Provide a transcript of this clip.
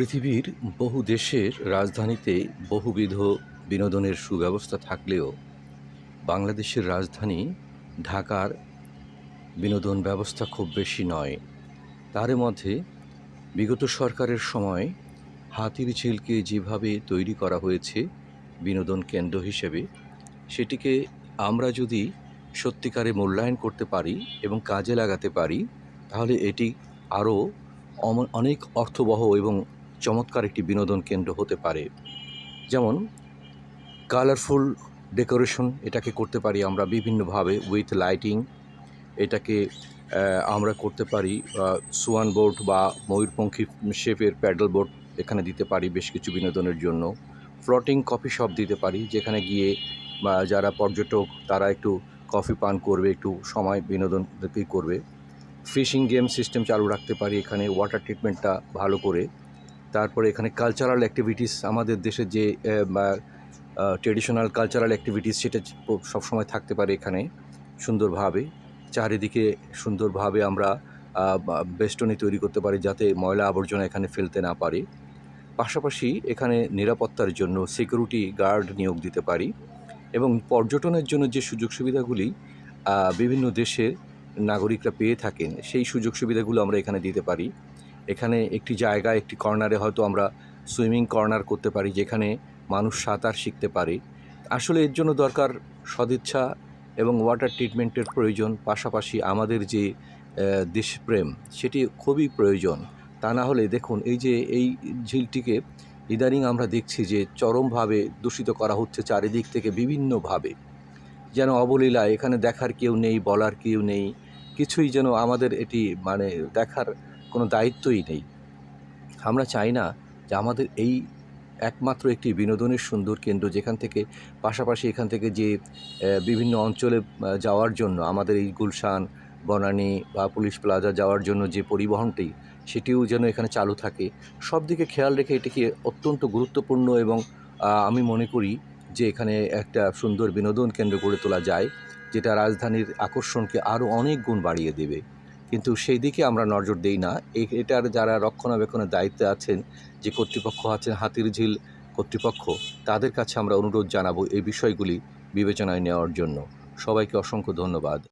পৃথিবীর বহু দেশের রাজধানীতে বহুবিধ বিনোদনের সুব্যবস্থা থাকলেও বাংলাদেশের রাজধানী ঢাকার বিনোদন ব্যবস্থা খুব বেশি নয়। তার মধ্যে বিগত সরকারের সময় হাতির ঝিলকে যেভাবে তৈরি করা হয়েছে বিনোদন কেন্দ্র হিসেবে, সেটিকে আমরা যদি সত্যিকারে মূল্যায়ন করতে পারি এবং কাজে লাগাতে পারি, তাহলে এটি আরও অনেক অর্থবহ এবং চমৎকার একটি বিনোদন কেন্দ্র হতে পারে। যেমন কালারফুল ডেকোরেশন এটাকে করতে পারি আমরা বিভিন্নভাবে উইথ লাইটিং এটাকে আমরা করতে পারি সোয়ান বোর্ড বা ময়ূরপঙ্খী শেপের প্যাডেল বোর্ড এখানে দিতে পারি বেশ কিছু বিনোদনের জন্য। ফ্লটিং কফি শপ দিতে পারি, যেখানে গিয়ে, বা যারা পর্যটক, তারা একটু কফি পান করবে, একটু সময় বিনোদন করবে। ফিশিং গেম সিস্টেম চালু রাখতে পারি এখানে ওয়াটার ট্রিটমেন্টটা ভালো করে। তারপরে এখানে কালচারাল অ্যাক্টিভিটিস আমাদের দেশের যে ট্রেডিশনাল কালচারাল অ্যাক্টিভিটিস সেটা সবসময় থাকতে পারে এখানে সুন্দরভাবে। চারিদিকে সুন্দরভাবে আমরা বেষ্টনী তৈরি করতে পারি যাতে ময়লা আবর্জনা এখানে ফেলতে না পারে। পাশাপাশি এখানে নিরাপত্তার জন্য সিকিউরিটি গার্ড নিয়োগ দিতে পারি এবং পর্যটনের জন্য যে সুযোগ সুবিধাগুলি বিভিন্ন দেশের নাগরিকরা পেয়ে থাকেন, সেই সুযোগ সুবিধাগুলো আমরা এখানে দিতে পারি। এখানে একটি জায়গায়, একটি কর্নারে হয়তো আমরা সুইমিং কর্নার করতে পারি, যেখানে মানুষ সাঁতার শিখতে পারে। আসলে এর জন্য দরকার সদিচ্ছা এবং ওয়াটার ট্রিটমেন্টের প্রয়োজন, পাশাপাশি আমাদের যে দেশপ্রেম, সেটি খুবই প্রয়োজন। তা না হলে দেখুন, এই যে, এই ঝিলটিকে ইদানিং আমরা দেখছি যে, চরমভাবে দূষিত করা হচ্ছে চারিদিক থেকে বিভিন্নভাবে। যেন অবলীলা এখানে দেখার কেউ নেই, বলার কেউ নেই, কিছুই যেন আমাদের এটি মানে দেখার কোনো দায়িত্বই নেই। আমরা চাই না যে আমাদের এই একমাত্র একটি বিনোদনের সুন্দর কেন্দ্র যেখান থেকে, পাশাপাশি এখান থেকে যে বিভিন্ন অঞ্চলে যাওয়ার জন্য আমাদের এই গুলশান, বনানী বা পুলিশ প্লাজা যাওয়ার জন্য যে পরিবহনটি, সেটিও যেন এখানে চালু থাকে। সব দিকে খেয়াল রেখে এটিকে অত্যন্ত গুরুত্বপূর্ণ এবং আমি মনে করি যে এখানে একটা সুন্দর বিনোদন কেন্দ্র গড়ে তোলা যায়, যেটা রাজধানীর আকর্ষণকে আরও অনেক গুণ বাড়িয়ে দেবে। কিন্তু সেই দিকে আমরা নজর দিই না। এটার যারা রক্ষণাবেক্ষণের দায়িত্বে আছেন, যে কর্তৃপক্ষ আছেন, হাতির ঝিল কর্তৃপক্ষ, তাদের কাছে আমরা অনুরোধ জানাব এই বিষয়গুলি বিবেচনায় নেওয়ার জন্য। সবাইকে অসংখ্য ধন্যবাদ।